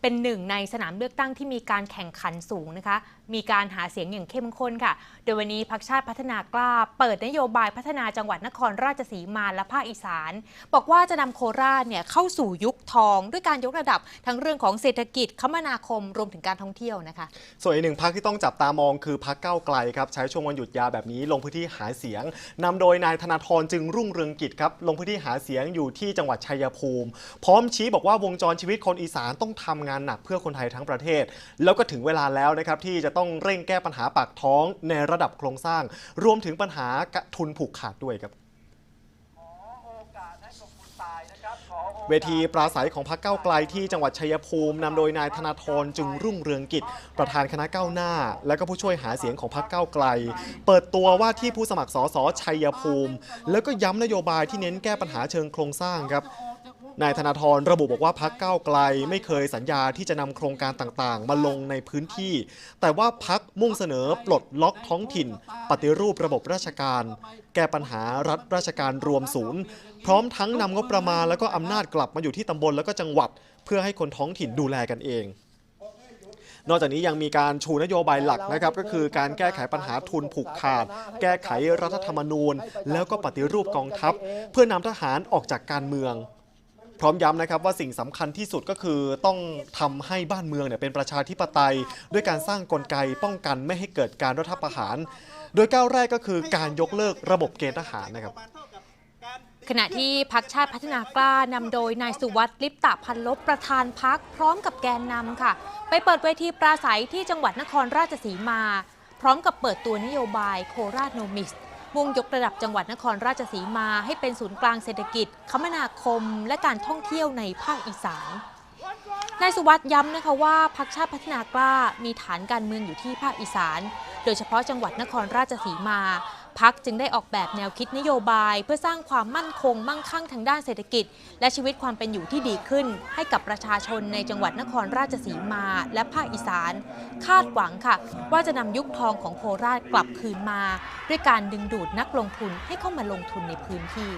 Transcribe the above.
เป็นหนึ่งในสนามเลือกตั้งที่มีการแข่งขันสูงนะคะ มีการหาเสียงอย่างเข้มข้นค่ะ โดยวันนี้พักชาติพัฒนากล้า เปิดนโยบายพัฒนาจังหวัดนครราชสีมาและภาคอีสาน บอกว่าจะนำโคราชเนี่ยเข้าสู่ยุคทอง ด้วยการยกระดับทั้งเรื่องของเศรษฐกิจคมนาคมรวมถึงการท่องเที่ยวนะคะ ส่วนอีกหนึ่งพักที่ต้องจับตามองคือพักเก้าไกลครับใช้ช่วงวันหยุดยาวแบบนี้ลงพื้นที่หาเสียงนำโดยนายธนาธรจึงรุ่งเรืองกิจครับลงพื้นที่หาเสียงอยู่ที่จังหวัดชัยภูมิ พร้อมชี้บอกว่าวงจรชีวิตคนอีสานต้องทำงานหนักเพื่อคนไทยทั้งประเทศ แล้วก็ถึงเวลาแล้วนะครับที่จะต้องเร่งแก้ปัญหาปากท้องในระดับโครงสร้าง รวมถึงปัญหากะทุนผูกขาดด้วยครับเวทีปราศัยของพรรคก้าวไกลที่จังหวัดชัยภูมินำโดยนายธนาธรจึงรุ่งเรืองกิจ ประธานคณะก้าวหน้า และก็ผู้ช่วยหาเสียงของพรรคก้าวไกล เปิดตัวว่าที่ผู้สมัครสสชัยภูมิ แล้วก็ย้ำนโยบายที่เน้นแก้ปัญหาเชิงโครงสร้างครับ นายธนาธรระบุบอกว่าพักก้าวไกลไม่เคยสัญญาที่จะนำโครงการต่างๆ มาลงในพื้นที่ แต่ว่าพักมุ่งเสนอปลดล็อกท้องถิ่น ปฏิรูประบบราชการ แก้ปัญหารัฐราชการรวมศูนย์ พร้อมทั้งนำงบประมาณแล้วก็อำนาจกลับมาอยู่ที่ตำบลแล้วก็จังหวัด เพื่อให้คนท้องถิ่นดูแลกันเองนอกจากนี้ยังมีการชูนโยบายหลักนะครับก็คือการแก้ไขปัญหาทุนผูกขาด แก้ไขรัฐธรรมนูญ แล้วก็ปฏิรูปกองทัพ เพื่อนำทหารออกจากการเมือง พร้อมย้ำนะครับว่าสิ่งสำคัญที่สุดก็คือต้องทำให้บ้านเมืองเนี่ยเป็นประชาธิปไตย ด้วยการสร้างกลไกป้องกันไม่ให้เกิดการรัฐประหาร โดยก้าวแรกก็คือการยกเลิกระบบเกณฑ์ทหารนะครับขณะที่พักชาติพัฒนากล้านำโดยนายสุวัสดิ์ลิปตะพันลบประธานพักพร้อมกับแกนนำค่ะ ไปเปิดเวทีปราศัยที่จังหวัดนครราชสีมา พร้อมกับเปิดตัวนโยบายโคราชโนมิส มุ่งยกระดับจังหวัดนครราชสีมาให้เป็นศูนย์กลางเศรษฐกิจ คมนาคม และการท่องเที่ยวในภาคอีสานนายสุวัสด์ย้ำนะคะว่าพักชาติพัฒนากล้ามีฐานการเมืองอยู่ที่ภาคอีสาน โดยเฉพาะจังหวัดนครราชสีมา พักจึงได้ออกแบบแนวคิดนโยบาย เพื่อสร้างความมั่นคงมั่งคั่งทางด้านเศรษฐกิจ และชีวิตความเป็นอยู่ที่ดีขึ้น ให้กับประชาชนในจังหวัดนครราชสีมา และภาคอีสาน คาดหวังค่ะ ว่าจะนำยุคทองของโคราชกลับคืนมา ด้วยการดึงดูดนักลงทุนให้เข้ามาลงทุนในพื้นที่